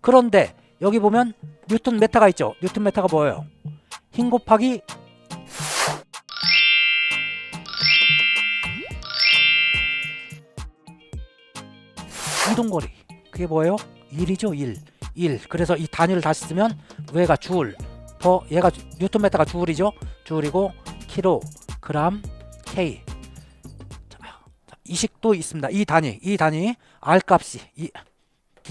그런데 여기 보면 뉴턴 메타가 있죠. 뉴턴 메타가 뭐예요? 힘 곱하기 이동거리. 그게 뭐예요? 1이죠, 1. 1. 그래서 이 단위를 다시 쓰면 위가 줄, 더 얘가 주- 뉴턴 메타가 줄이죠. 줄이고 킬로, 그람, K. 자, 자, 이 식도 있습니다. 이 단위, 이 단위 R 값이 이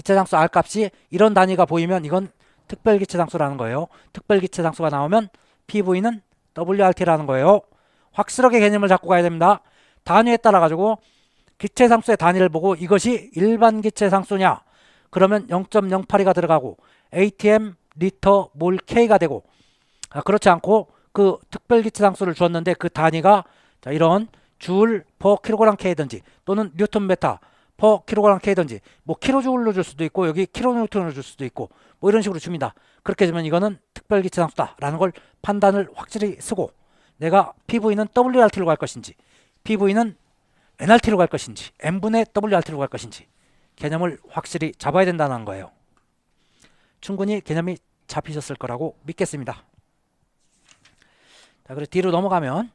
기체 장수 R 값이 이런 단위가 보이면 이건 특별 기체 장수라는 거예요. 특별 기체 장수가 나오면 PV는 WRT라는 거예요. 확실하게 개념을 잡고 가야 됩니다. 단위에 따라 가지고 기체 상수의 단위를 보고 이것이 일반 기체 상수냐 그러면 0.08이가 들어가고 ATM 리터 몰 K가 되고 아, 그렇지 않고 그 특별 기체 상수를 주었는데 그 단위가 자, 이런 줄 per 킬로그램 K든지 또는 뉴턴 메타 per 킬로그램 K든지 뭐 킬로줄로 줄 수도 있고 여기 킬로뉴턴으로 줄 수도 있고 뭐 이런 식으로 줍니다. 그렇게 되면 이거는 특별 기체 상수다라는 걸 판단을 확실히 쓰고 내가 PV는 WRT로 갈 것인지 PV는 NRT로 갈 것인지 n분의 WRT로 갈 것인지 개념을 확실히 잡아야 된다는 거예요. 충분히 개념이 잡히셨을 거라고 믿겠습니다. 자, 그리고 뒤로 넘어가면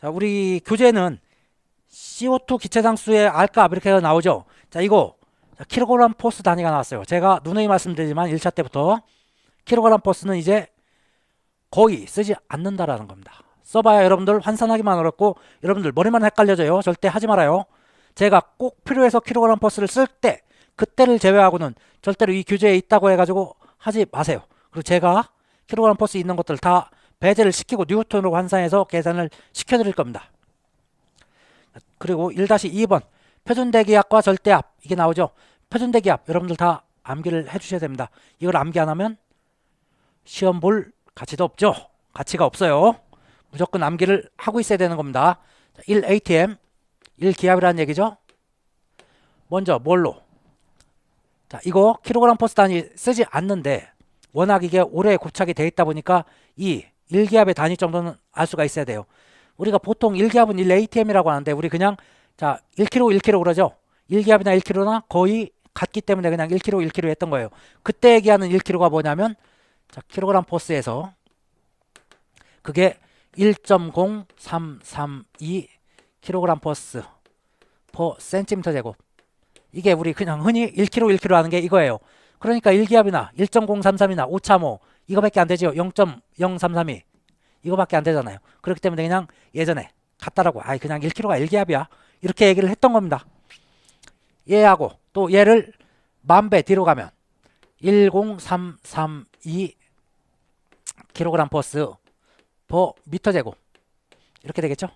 자, 우리 교재는 CO2 기체상수의 R값 이렇게 나오죠. 자, 이거 자, 킬로그램 포스 단위가 나왔어요. 제가 누누이 말씀드리지만 1차 때부터 킬로그램 포스는 이제 거의 쓰지 않는다라는 겁니다. 써봐야 여러분들 환산하기만 어렵고 여러분들 머리만 헷갈려져요. 절대 하지 말아요. 제가 꼭 필요해서 킬로그램 퍼스를 쓸 때 그때를 제외하고는 절대로 이 교재에 있다고 해가지고 하지 마세요. 그리고 제가 킬로그램 퍼스 있는 것들 다 배제를 시키고 뉴턴으로 환산해서 계산을 시켜드릴 겁니다. 그리고 1-2번 표준대기압과 절대압 이게 나오죠. 표준대기압 여러분들 다 암기를 해주셔야 됩니다. 이걸 암기 안 하면 시험 볼 가치도 없죠. 가치가 없어요. 무조건 암기를 하고 있어야 되는 겁니다. 1 ATM, 1 기압이라는 얘기죠. 먼저 뭘로? 자, 이거 킬로그램 퍼스 단위 쓰지 않는데 워낙 이게 오래 고착이 돼 있다 보니까 이 1기압의 단위 정도는 알 수가 있어야 돼요. 우리가 보통 1기압은 1 ATM이라고 하는데 우리 그냥 자, 1kg 1kg 그러죠. 1기압이나 1kg나 거의 같기 때문에 그냥 1kg 1kg 했던 거예요. 그때 얘기하는 1kg가 뭐냐면 자, 킬로그램 포스에서 그게 1.0332 킬로그램 퍼스 퍼 센티미터 제곱. 이게 우리 그냥 흔히 1kg 1kg 하는 게 이거예요. 그러니까 1기압이나 1.033이나 5.5 이거밖에 안 되죠. 0.0332 이거밖에 안 되잖아요. 그렇기 때문에 그냥 예전에 같다라고 아이 그냥 1kg가 1기압이야 이렇게 얘기를 했던 겁니다. 얘하고 또 얘를 만배 뒤로 가면 10332 킬로그램 퍼스 퍼 미터 제곱 이렇게 되겠죠?